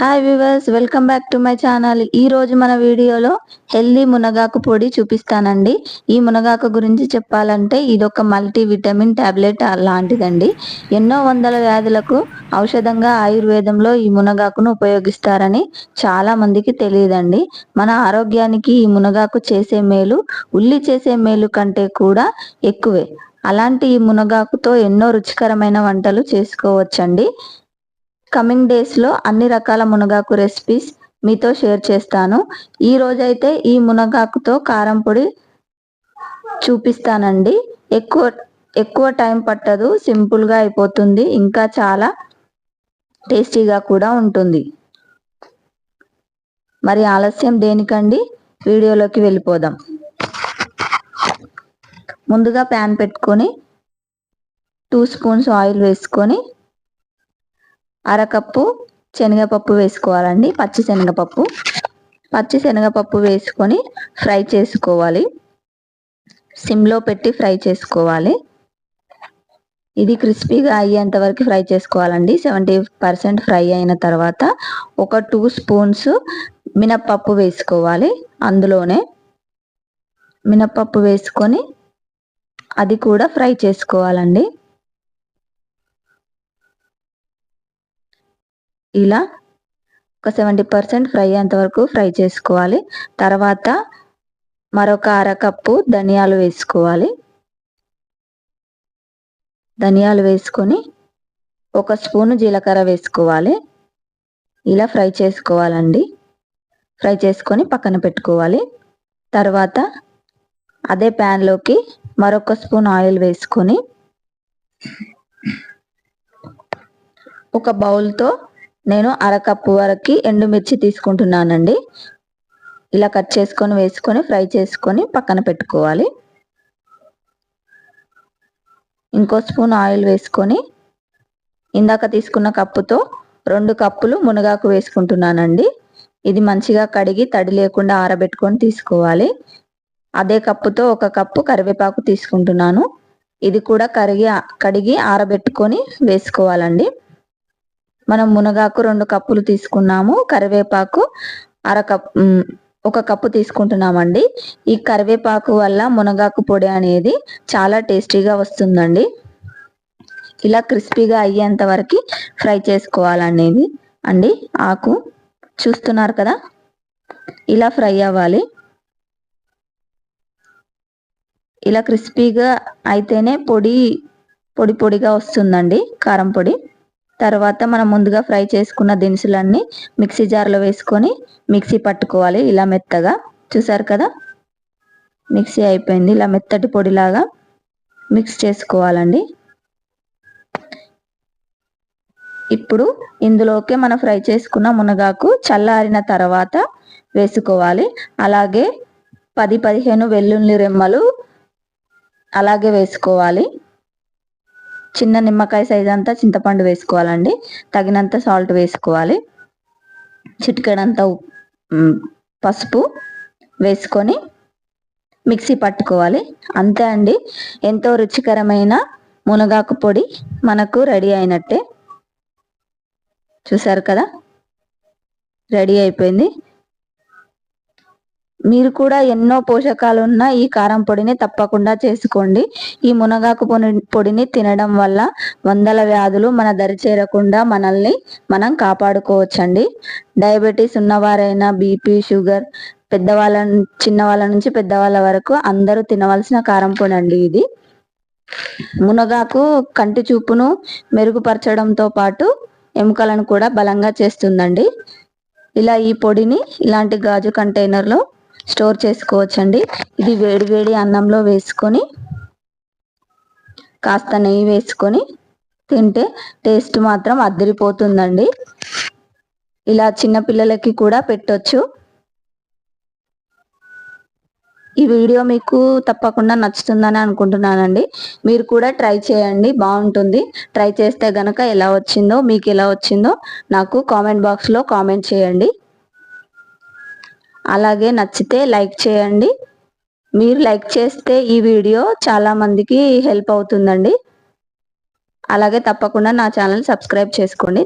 Hi viewers welcome back to my channel ఈ రోజు మన వీడియోలో హెల్దీ మునగాకు పొడి చూపిస్తానండి. ఈ మునగాకు గురించి చెప్పాలంటే ఇది ఒక మల్టీ విటమిన్ టాబ్లెట్ లాంటిదండి. ఎన్నో వందల వ్యాధులకు ఔషధంగా ఆయుర్వేదంలో ఈ మునగాకును ఉపయోగిస్తారని చాలా మందికి తెలియదండి. మన ఆరోగ్యానికి ఈ మునగాకు చేసే మేలు ఉల్లి చేసే మేలు కంటే కూడా ఎక్కువే. అలాంటి ఈ మునగాకుతో ఎన్నో రుచికరమైన వంటలు చేసుకోవచ్చండి. కమింగ్ డేస్లో అన్ని రకాల మునగాకు రెసిపీస్ మీతో షేర్ చేస్తాను. ఈ రోజైతే ఈ మునగాకుతో కారం పొడి చూపిస్తానండి. ఎక్కువ ఎక్కువ టైం పట్టదు సింపుల్గా అయిపోతుంది ఇంకా చాలా టేస్టీగా కూడా ఉంటుంది. మరి ఆలస్యం దేనికండి? వీడియోలోకి వెళ్ళిపోదాం. ముందుగా ప్యాన్ పెట్టుకొని టూ స్పూన్స్ ఆయిల్ వేసుకొని అరకప్పు శనగపప్పు వేసుకోవాలండి. పచ్చి శనగపప్పు. పచ్చి శనగపప్పు వేసుకొని ఫ్రై చేసుకోవాలి. సిమ్లో పెట్టి ఫ్రై చేసుకోవాలి. ఇది క్రిస్పీగా అయ్యేంత వరకు ఫ్రై చేసుకోవాలండి. సెవెంటీ పర్సెంట్ ఫ్రై అయిన తర్వాత ఒక టూ స్పూన్స్ మినప్పప్పు వేసుకోవాలి. అందులోనే మినప్పప్పు వేసుకొని అది కూడా ఫ్రై చేసుకోవాలండి. ఇలా ఒక సెవెంటీ పర్సెంట్ ఫ్రై అయ్యేంత వరకు ఫ్రై చేసుకోవాలి. తర్వాత మరొక అరకప్పు ధనియాలు వేసుకోవాలి. ధనియాలు వేసుకొని ఒక స్పూను జీలకర్ర వేసుకోవాలి. ఇలా ఫ్రై చేసుకోవాలండి. ఫ్రై చేసుకొని పక్కన పెట్టుకోవాలి. తర్వాత అదే ప్యాన్లోకి మరొక స్పూన్ ఆయిల్ వేసుకొని ఒక బౌల్తో నేను అరకప్పు వరకు ఎండుమిర్చి తీసుకుంటున్నానండి. ఇలా కట్ చేసుకొని వేసుకొని ఫ్రై చేసుకొని పక్కన పెట్టుకోవాలి. ఇంకో స్పూన్ ఆయిల్ వేసుకొని ఇందాక తీసుకున్న కప్పుతో రెండు కప్పులు మునగాకు వేసుకుంటున్నానండి. ఇది మంచిగా కడిగి తడి లేకుండా ఆరబెట్టుకొని తీసుకోవాలి. అదే కప్పుతో ఒక కప్పు కరివేపాకు తీసుకుంటున్నాను. ఇది కూడా కరిగి కడిగి ఆరబెట్టుకొని వేసుకోవాలండి. మనం మునగాకు రెండు కప్పులు తీసుకున్నాము కరివేపాకు అర కప్ ఒక కప్పు తీసుకుంటున్నామండి. ఈ కరివేపాకు వల్ల మునగాకు పొడి అనేది చాలా టేస్టీగా వస్తుందండి. ఇలా క్రిస్పీగా అయ్యేంత వరకు ఫ్రై చేసుకోవాలనేది అండి. ఆకు చూస్తున్నారు కదా? ఇలా ఫ్రై అవ్వాలి. ఇలా క్రిస్పీగా అయితేనే పొడి పొడి పొడిగా వస్తుందండి కారం పొడి. తర్వాత మనం ముందుగా ఫ్రై చేసుకున్న దినుసులన్నీ మిక్సీ జార్లో వేసుకొని మిక్సీ పట్టుకోవాలి ఇలా మెత్తగా. చూసారు కదా? మిక్సీ అయిపోయింది. ఇలా మెత్తటి పొడిలాగా మిక్స్ చేసుకోవాలండి. ఇప్పుడు ఇందులోకే మనం ఫ్రై చేసుకున్న మునగాకు చల్లారిన తర్వాత వేసుకోవాలి. అలాగే పది పదిహేను వెల్లుల్లి రెమ్మలు అలాగే వేసుకోవాలి. చిన్న నిమ్మకాయ సైజ్ అంతా చింతపండు వేసుకోవాలండి. తగినంత సాల్ట్ వేసుకోవాలి. చిటికెడంత పసుపు వేసుకొని మిక్సీ పట్టుకోవాలి. అంతే అండి. ఎంతో రుచికరమైన మునగాకు పొడి మనకు రెడీ అయినట్టే. చూసారు కదా? రెడీ అయిపోయింది. మీరు కూడా ఎన్నో పోషకాలు ఉన్న ఈ కారం పొడిని తప్పకుండా చేసుకోండి. ఈ మునగాకు పొడిని తినడం వల్ల వందల వ్యాధులు మన దరి చేరకుండా మనల్ని మనం కాపాడుకోవచ్చండి. డయాబెటీస్ ఉన్నవారైనా బీపీ షుగర్ పెద్దవాళ్ళ చిన్న వాళ్ళ నుంచి పెద్దవాళ్ళ వరకు అందరూ తినవలసిన కారం పొడి అండి ఇది. మునగాకు కంటి చూపును మెరుగుపరచడంతో పాటు ఎముకలను కూడా బలంగా చేస్తుందండి. ఇలా ఈ పొడిని ఇలాంటి గాజు కంటైనర్లో స్టోర్ చేసుకోవచ్చండి. ఇది వేడి వేడి అన్నంలో వేసుకొని కాస్త నెయ్యి వేసుకొని తింటే టేస్ట్ మాత్రం అద్దరిపోతుందండి. ఇలా చిన్నపిల్లలకి కూడా పెట్టొచ్చు. ఈ వీడియో మీకు తప్పకుండా నచ్చుతుందని అనుకుంటున్నానండి. మీరు కూడా ట్రై చేయండి బాగుంటుంది. ట్రై చేస్తే గనక ఎలా వచ్చిందో మీకు ఎలా వచ్చిందో నాకు కామెంట్ బాక్స్లో కామెంట్ చేయండి. అలాగే నచ్చితే లైక్ చేయండి. మీరు లైక్ చేస్తే ఈ వీడియో చాలా మందికి హెల్ప్ అవుతుందండి. అలాగే తప్పకుండా నా ఛానల్ సబ్స్క్రైబ్ చేసుకోండి.